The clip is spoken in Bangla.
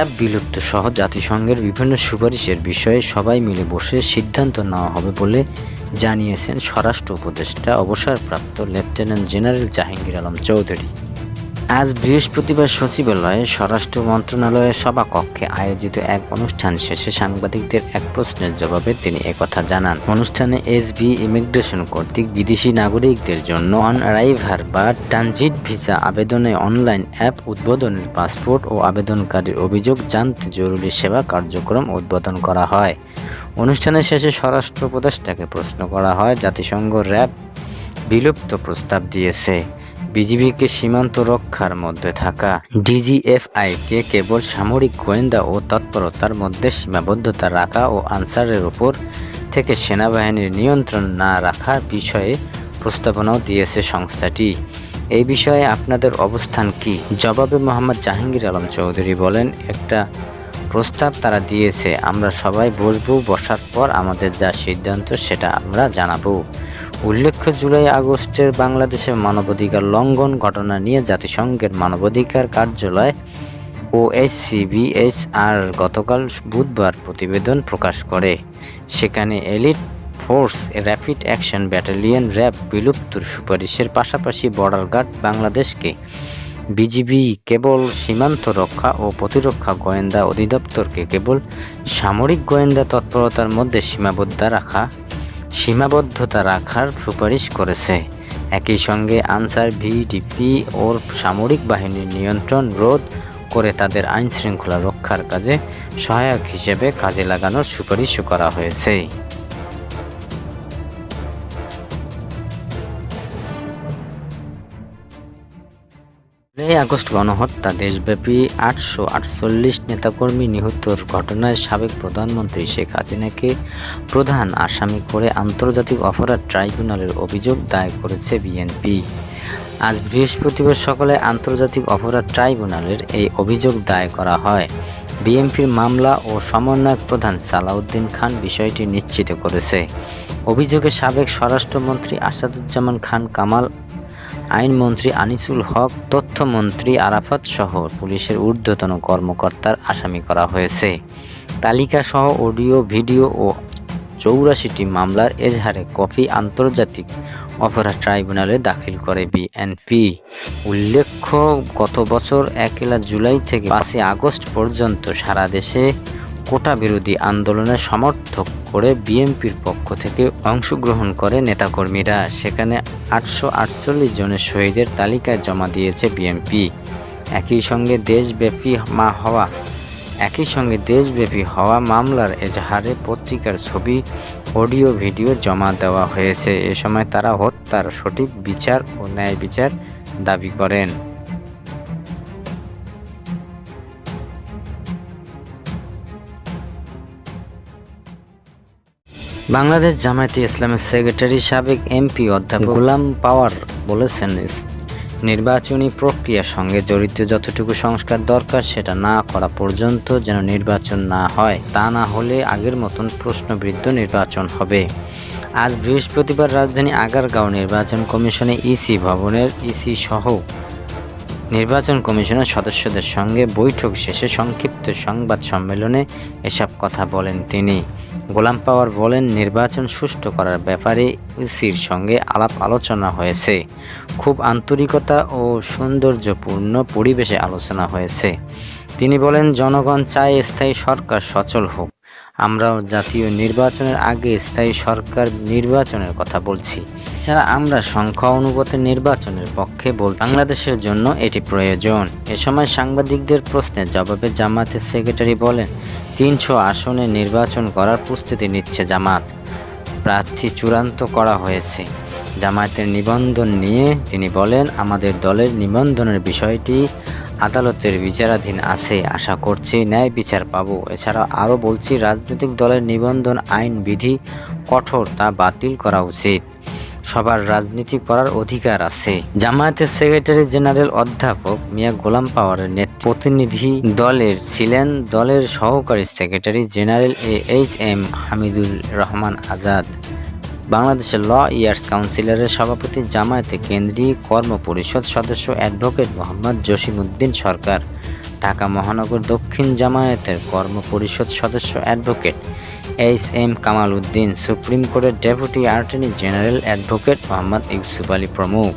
র্যাব বিলুপ্ত সহ জাতিসংঘের বিভিন্ন সুপারিশের বিষয়ে সবাই মিলে বসে সিদ্ধান্ত নেওয়া হবে বলে জানিয়েছেন স্বরাষ্ট্র উপদেষ্টা, অবসরপ্রাপ্ত লেফটেন্যান্ট জেনারেল জাহাঙ্গীর আলম চৌধুরী। আজ বৃহস্পতিবার সচিবালয়ে স্বরাষ্ট্র মন্ত্রণালয়ের সভাকক্ষে আয়োজিত এক অনুষ্ঠান শেষে সাংবাদিকদের এক প্রশ্নের জবাবে তিনি একথা জানান। অনুষ্ঠানে এসবি ইমিগ্রেশন কর্তৃক বিদেশি নাগরিকদের জন্য অন অ্যারাইভার বা ট্রানজিট ভিসা আবেদনে অনলাইন অ্যাপ উদ্বোধনের পাসপোর্ট ও আবেদনকারীর অভিযোগ জানতে জরুরি সেবা কার্যক্রম উদ্বোধন করা হয়। অনুষ্ঠানের শেষে স্বরাষ্ট্র উপদেষ্টাকে প্রশ্ন করা হয়, জাতিসংঘ র্যাব বিলুপ্ত প্রস্তাব দিয়েছে। বিজিবিকে সীমান্ত রক্ষার মধ্যে থাকা ডিজিএফআইকে কেবল সামরিক গোয়েন্দা ও তৎপরতার মধ্যে সীমাবদ্ধতা রাখা ও আনসারের উপর থেকে সেনাবাহিনীর নিয়ন্ত্রণ না রাখার বিষয়ে প্রস্তাবনাও দিয়েছে সংস্থাটি। এই বিষয়ে আপনাদের অবস্থান কি? জবাবে মোহাম্মদ জাহাঙ্গীর আলম চৌধুরী বলেন, একটা প্রস্তাব তারা দিয়েছে, আমরা সবাই বসবো, বসার পর আমাদের যা সিদ্ধান্ত সেটা আমরা জানাব। উল্লেখ্য, জুলাই আগস্টের বাংলাদেশের মানবাধিকার লঙ্ঘন ঘটনা নিয়ে জাতিসংঘের মানবাধিকার কার্যালয় ও আর গতকাল বুধবার প্রতিবেদন প্রকাশ করে। সেখানে elite force rapid action battalion RAB বিলুপ্তর সুপারিশের পাশাপাশি বর্ডার গার্ড বাংলাদেশকে বিজিবি কেবল সীমান্ত রক্ষা ও প্রতিরক্ষা গোয়েন্দা অধিদপ্তরকে কেবল সামরিক গোয়েন্দা তৎপরতার মধ্যে সীমাবদ্ধ রাখা সীমাবদ্ধতা রাখার সুপারিশ করেছে। একই সঙ্গে আনসার ভিডিপি ও সামরিক বাহিনীর নিয়ন্ত্রণ রোধ করে তাদের আইন শৃঙ্খলা রক্ষার কাজে সহায়ক হিসেবে কাজে লাগানোর সুপারিশও করা হয়েছে। জুলাই আগস্ট গণহত্যা, দেশব্যাপী আটশো আটচল্লিশ নেতাকর্মী নিহতর ঘটনায় সাবেক প্রধানমন্ত্রী শেখ হাসিনাকে প্রধান আসামি করে আন্তর্জাতিক অপরাধ ট্রাইব্যুনালের অভিযোগ দায় করেছে বিএনপি। আজ বৃহস্পতিবার সকালে আন্তর্জাতিক অপরাধ ট্রাইব্যুনালের এই অভিযোগ দায় করা হয়। বিএনপির মামলা ও সমন্বয়ক প্রধান সালাউদ্দিন খান বিষয়টি নিশ্চিত করেছে। অভিযোগে সাবেক স্বরাষ্ট্রমন্ত্রী আসাদুজ্জামান খান কামাল আইনমন্ত্রী আনিসুল হক, তথ্যমন্ত্রী আরাফাত সহ পুলিশের ঊর্ধ্বতন কর্মকর্তার আসামি করা হয়েছে। তালিকা সহ অডিও, ভিডিও ও চৌরাশিটি মামলার এজাহারে কফি আন্তর্জাতিক অপরাধ ট্রাইব্যুনালে দাখিল করে বিএনপি। উল্লেখ্য, গত বছর একলা জুলাই থেকে পাঁচই আগস্ট পর্যন্ত সারা দেশে কোটা বিরোধী আন্দোলনের সমর্থক করে বিএনপির পক্ষ থেকে অংশগ্রহণ করে নেতাকর্মীরা। সেখানে আটশো আটচল্লিশ জনের শহীদের তালিকায় জমা দিয়েছে বিএনপি। একই সঙ্গে দেশব্যাপী মা হওয়া, একই সঙ্গে দেশব্যাপী হওয়া মামলার এজাহারে পত্রিকার ছবি, অডিও, ভিডিও জমা দেওয়া হয়েছে। এ সময় তারা হত্যার সঠিক বিচার ও ন্যায় বিচার দাবি করেন। বাংলাদেশ জামায়াতে ইসলামের সেক্রেটারি সাবেক এমপি অধ্যাপক গোলাম পাওয়ার বলেছেন, নির্বাচনী প্রক্রিয়ার সঙ্গে জড়িত যতটুকু সংস্কার দরকার সেটা না করা পর্যন্ত যেন নির্বাচন না হয়, তা না হলে আগের মতন প্রশ্নবৃদ্ধ নির্বাচন হবে। আজ বৃহস্পতিবার রাজধানী আগারগাঁও নির্বাচন কমিশনে ইসি ভবনের ইসি সহ নির্বাচন কমিশনের সদস্যদের সঙ্গে বৈঠক শেষে সংক্ষিপ্ত সংবাদ সম্মেলনে এসব কথা বলেন তিনি। গোলাম পাওয়ার বলেন, নির্বাচন সুষ্ঠু করার ব্যাপারে ইসির সঙ্গে আলাপ আলোচনা হয়েছে। খুব আন্তরিকতা ও সৌন্দর্যপূর্ণ পরিবেশে আলোচনা হয়েছে। তিনি বলেন, জনগণ চায় স্থায়ী সরকার সচল হোক। আমরাও জাতীয় নির্বাচনের আগে স্থায়ী সরকার নির্বাচনের কথা বলছি। এছাড়া আমরা সংখ্যা অনুপাতে নির্বাচনের পক্ষে বল বাংলাদেশের জন্য এটি প্রয়োজন। এ সময় সাংবাদিকদের প্রশ্নের জবাবে জামাতের সেক্রেটারি বলেন, তিনশো আসনে নির্বাচন করার প্রস্তুতি নিচ্ছে জামাত। প্রার্থী চূড়ান্ত করা হয়েছে। জামায়াতের নিবন্ধন নিয়ে তিনি বলেন, আমাদের দলের নিবন্ধনের বিষয়টি আদালতের বিচারাধীন আছে, আশা করছি ন্যায় বিচার পাবো। এছাড়া আরও বলছি, রাজনৈতিক দলের নিবন্ধন আইন বিধি কঠোর তা বাতিল করা উচিত। সবার রাজনীতি করার অধিকার আছে। জামায়াতের সেক্রেটারি জেনারেল অধ্যাপক মিয়া গোলাম পাওয়ারের প্রতিনিধি দলের ছিলেন দলের সহকারী secretary general A H M Hamidul Rahman Azad. বাংলাদেশের ল ইয়ার্স কাউন্সিলরের সভাপতি জামায়াতে কেন্দ্রীয় কর্ম পরিষদ সদস্য অ্যাডভোকেট মোহাম্মদ জসিমউদ্দিন সরকার। ঢাকা মহানগর দক্ষিণ জামায়াতের কর্ম পরিষদ সদস্য advocate H M Kamal Uddin supreme কোর্টের deputy attorney general advocate Mohammad Yusuf Ali প্রমুখ।